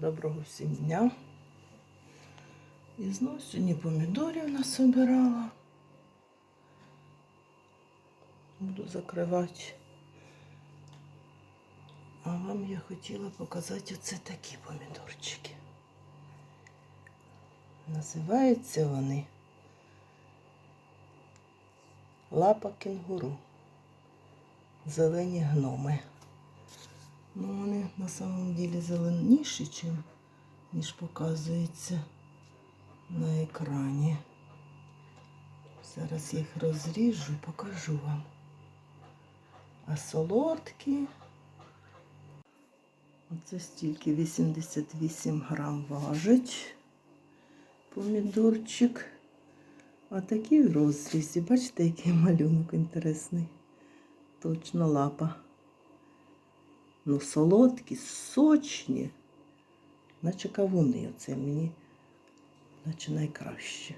Доброго всім дня. І знову сьогодні помідорів насобирала. Буду закривати. А вам я хотіла показати оце такі помідорчики. Називаються вони лапа кенгуру. Зелені гноми. Ну, вони на самом деле зеленіші, чим, ніж показується на екрані. Зараз їх розріжу, покажу вам. А солодкі. Оце стільки 88 грам важить помідорчик. А такі в розрізі. Бачите, який малюнок інтересний. Точно лапа. Ну, солодкі, сочні, наче кавуни. Оце мені наче найкраще.